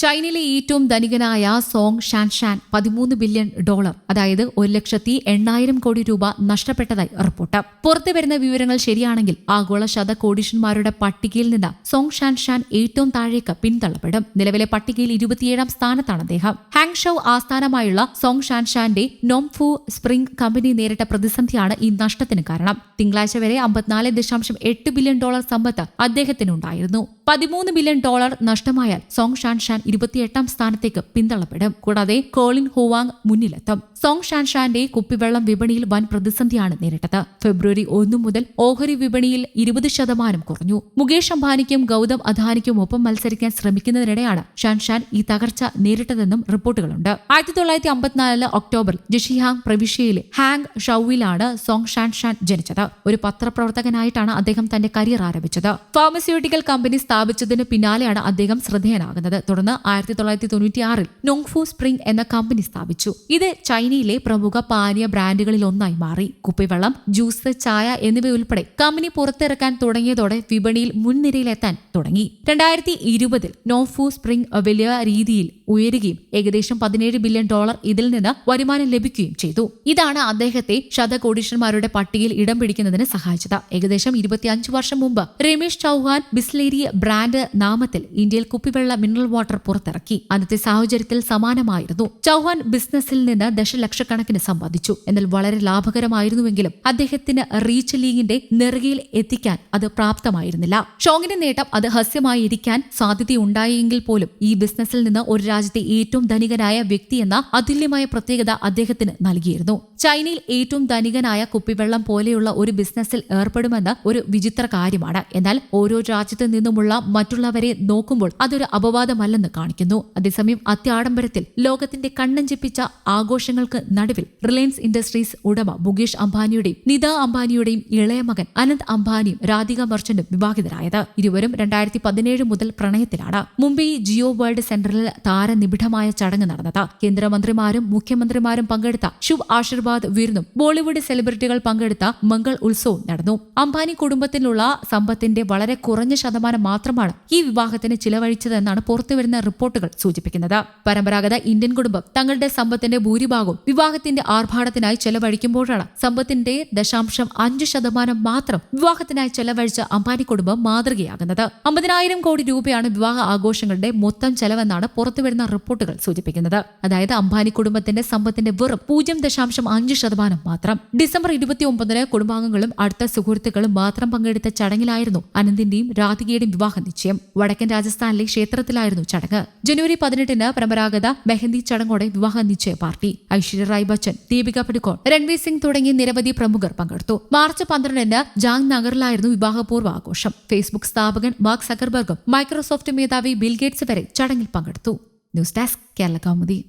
ചൈനയിലെ ഏറ്റവും ധനികനായ സോങ് ഷാൻഷാൻ ഷാൻ പതിമൂന്ന് ബില്യൺ ഡോളർ അതായത് ഒരു ലക്ഷത്തി എണ്ണായിരം കോടി രൂപ നഷ്ടപ്പെട്ടതായി റിപ്പോർട്ട്. പുറത്തു വരുന്ന വിവരങ്ങൾ ശരിയാണെങ്കിൽ ആഗോള ശതകോടീശന്മാരുടെ പട്ടികയിൽ നിന്ന് സോങ് ഷാൻഷാൻ ഷാൻ ഏറ്റവും താഴേക്ക് പിന്തള്ളപ്പെടും. നിലവിലെ പട്ടികയിൽ ഇരുപത്തിയേഴാം സ്ഥാനത്താണ് അദ്ദേഹം. ഹാങ് ഷൌ ആസ്ഥാനമായുള്ള സോങ് ഷാൻ ഷാന്റെ നോംഫു സ്പ്രിംഗ് കമ്പനി നേരിട്ട പ്രതിസന്ധിയാണ് ഈ നഷ്ടത്തിന് കാരണം. തിങ്കളാഴ്ച വരെ അമ്പത്തിനാല് ദശാംശം എട്ട് ബില്യൺ ഡോളർ സമ്പത്ത് അദ്ദേഹത്തിനുണ്ടായിരുന്നു. പതിമൂന്ന് ബില്യൺ ഡോളർ നഷ്ടമായാൽ സോങ് ഷാൻ ഷാൻ ഇരുപത്തിയെട്ടാം സ്ഥാനത്തേക്ക് പിന്തള്ളപ്പെടും. കൂടാതെ കോളിൻ ഹുവാങ് മുന്നിലെത്തും. സോങ് ഷാൻ ഷാന്റെ കുപ്പിവെള്ളം വിപണിയിൽ വൻ പ്രതിസന്ധിയാണ് നേരിട്ടത്. ഫെബ്രുവരി ഒന്നു മുതൽ ഓഹരി വിപണിയിൽ ഇരുപത് ശതമാനം കുറഞ്ഞു. മുകേഷ് അംബാനിക്കും ഗൗതം അദാനിക്കും ഒപ്പം മത്സരിക്കാൻ ശ്രമിക്കുന്നതിനിടെയാണ് ഷാൻ ഷാൻ ഈ തകർച്ച നേരിട്ടതെന്നും റിപ്പോർട്ടുകളുണ്ട്. ആയിരത്തി തൊള്ളായിരത്തി അമ്പത്തിനാലിൽ ഒക്ടോബറിൽ ജഷിഹാങ് പ്രവിശ്യയിലെ ഹാങ് ഷൌവിലാണ് സോങ് ഷാൻ ഷാൻ ജനിച്ചത്. ഒരു പത്രപ്രവർത്തകനായിട്ടാണ് അദ്ദേഹം തന്റെ കരിയർ ആരംഭിച്ചത്. ഫാർമസ്യൂട്ടിക്കൽ കമ്പനി സ്ഥാപിച്ചതിന് പിന്നാലെയാണ് അദ്ദേഹം ശ്രദ്ധേയനാകുന്നത്. തുടർന്ന് ആയിരത്തി തൊള്ളായിരത്തി തൊണ്ണൂറ്റിയാറിൽ നോങ്ഫു സ്പ്രിംഗ് എന്ന കമ്പനി സ്ഥാപിച്ചു. ഇത് ചൈനയിലെ പ്രമുഖ പാനീയ ബ്രാൻഡുകളിൽ ഒന്നായി മാറി. കുപ്പിവെള്ളം ജ്യൂസ് ചായ എന്നിവയുൾപ്പെടെ കമ്പനി പുറത്തിറക്കാൻ തുടങ്ങിയതോടെ വിപണിയിൽ മുൻനിരയിലെത്താൻ തുടങ്ങി. രണ്ടായിരത്തി ഇരുപതിൽ നോഫു സ്പ്രിംഗ് വലിയ രീതിയിൽ ഉയരുകയും ഏകദേശം പതിനേഴ് ബില്യൺ ഡോളർ ഇതിൽ നിന്ന് വരുമാനം ലഭിക്കുകയും ചെയ്തു. ഇതാണ് അദ്ദേഹത്തെ ശതകോടീശ്വരന്മാരുടെ പട്ടികയിൽ ഇടം പിടിക്കുന്നതിന് സഹായിച്ചത്. ഏകദേശം ഇരുപത്തിയഞ്ച് വർഷം മുമ്പ് രമേശ് ചൌഹാൻ ബിസ്ലേരി ബ്രാൻഡ് നാമത്തിൽ ഇന്ത്യയിൽ കുപ്പിവെള്ള മിനറൽ വാട്ടർ പുറത്തിറക്കി. അന്നത്തെ സാഹചര്യത്തിൽ സമാനമായിരുന്നു. ചൌഹാൻ ബിസിനസ്സിൽ നിന്ന് ദശലക്ഷക്കണക്കിന് സമ്പാദിച്ചു. എന്നാൽ വളരെ ലാഭകരമായിരുന്നുവെങ്കിലും അദ്ദേഹത്തിന് റീച്ച് ലീഗിന്റെ നെറുകയിൽ എത്തിക്കാൻ അത് പ്രാപ്തമായിരുന്നില്ല. ഷോങ്ങിന്റെ നേട്ടം അത് ഹസ്യമായി ഇരിക്കാൻ സാധ്യതയുണ്ടായെങ്കിൽ പോലും ഈ ബിസിനസ്സിൽ നിന്ന് ഒരു രാജ്യത്തെ ഏറ്റവും ധനികനായ വ്യക്തി എന്ന അതുല്യമായ പ്രത്യേകത അദ്ദേഹത്തിന് നൽകിയിരുന്നു. ചൈനയിൽ ഏറ്റവും ധനികനായ കുപ്പിവെള്ളം പോലെയുള്ള ഒരു ബിസിനസ്സിൽ ഏർപ്പെടുമെന്ന് ഒരു വിചിത്ര കാര്യമാണ്. എന്നാൽ ഓരോ രാജ്യത്തു നിന്നുമുള്ള മറ്റുള്ളവരെ നോക്കുമ്പോൾ അതൊരു അപവാദമല്ലെന്ന് കാണിക്കുന്നു. അതേസമയം അത്യാഡംബരത്തിൽ ലോകത്തിന്റെ കണ്ണഞ്ചിപ്പിച്ച ആഘോഷങ്ങൾക്ക് നടുവിൽ റിലയൻസ് ഇൻഡസ്ട്രീസ് ഉടമ മുകേഷ് അംബാനിയുടെയും നിത അംബാനിയുടെയും ഇളയ മകൻ അനന്ത് അംബാനിയും രാധിക മർച്ചന്റും വിവാഹിതരായത്. ഇരുവരും രണ്ടായിരത്തി പതിനേഴ് മുതൽ പ്രണയത്തിലാണ്. മുംബൈ ജിയോ വേൾഡ് സെന്ററിൽ താരനിബിഡമായ ചടങ്ങ് നടന്നത്. കേന്ദ്രമന്ത്രിമാരും മുഖ്യമന്ത്രിമാരും പങ്കെടുത്ത ശുഭ് ആശീർവാദ് വിരുന്നും ബോളിവുഡ് സെലിബ്രിറ്റികൾ പങ്കെടുത്ത മംഗൾ ഉത്സവവും നടന്നു. അംബാനി കുടുംബത്തിലുള്ള സമ്പത്തിന്റെ വളരെ കുറഞ്ഞ ശതമാനം മാത്രമാണ് ഈ വിവാഹത്തിന് ചിലവഴിച്ചതെന്നാണ് പുറത്തുവരുന്ന റിപ്പോർട്ടുകൾ സൂചിപ്പിക്കുന്നത്. പരമ്പരാഗത ഇന്ത്യൻ കുടുംബം തങ്ങളുടെ സമ്പത്തിന്റെ ഭൂരിഭാഗവും വിവാഹത്തിന്റെ ആർഭാടത്തിനായി ചെലവഴിക്കുമ്പോഴാണ് സമ്പത്തിന്റെ ദശാംശം അഞ്ച് ശതമാനം മാത്രം വിവാഹത്തിനായി ചെലവഴിച്ച അംബാനി കുടുംബം മാതൃകയാകുന്നത്. അമ്പതിനായിരം കോടി രൂപയാണ് വിവാഹ ആഘോഷങ്ങളുടെ മൊത്തം ചെലവെന്നാണ് പുറത്തുവരുന്ന റിപ്പോർട്ടുകൾ സൂചിപ്പിക്കുന്നത്. അതായത് അംബാനി കുടുംബത്തിന്റെ സമ്പത്തിന്റെ വെറും പൂജ്യം ദശാംശം അഞ്ച് ശതമാനം മാത്രം. ഡിസംബർ ഇരുപത്തി ഒമ്പതിന് കുടുംബാംഗങ്ങളും അടുത്ത സുഹൃത്തുക്കളും മാത്രം പങ്കെടുത്ത ചടങ്ങിലായിരുന്നു അനന്തിന്റെയും രാധികയുടെയും വിവാഹ നിശ്ചയം വടക്കൻ രാജസ്ഥാനിലെ ക്ഷേത്രത്തിലായിരുന്നു ചടങ്ങ്. ജനുവരി പതിനെട്ടിന് പരമ്പരാഗത മെഹന്തി ചടങ്ങോടെ വിവാഹ നിശ്ചയ പാർട്ടി. ഐശ്വര്യ റായ് ബച്ചൻ ദീപിക പടുക്കോൺ രൺവീർ സിംഗ് തുടങ്ങി നിരവധി പ്രമുഖർ പങ്കെടുത്തു. മാർച്ച് പന്ത്രണ്ടിന് ജാങ് നഗറിലായിരുന്നു വിവാഹപൂർവ ആഘോഷം. ഫേസ്ബുക്ക് സ്ഥാപകൻ മാർക്ക് സക്കർബർഗും മൈക്രോസോഫ്റ്റ് മേധാവി ബിൽഗേറ്റ്സ് വരെ ചടങ്ങിൽ പങ്കെടുത്തു. News desk Kerala Kaumudi.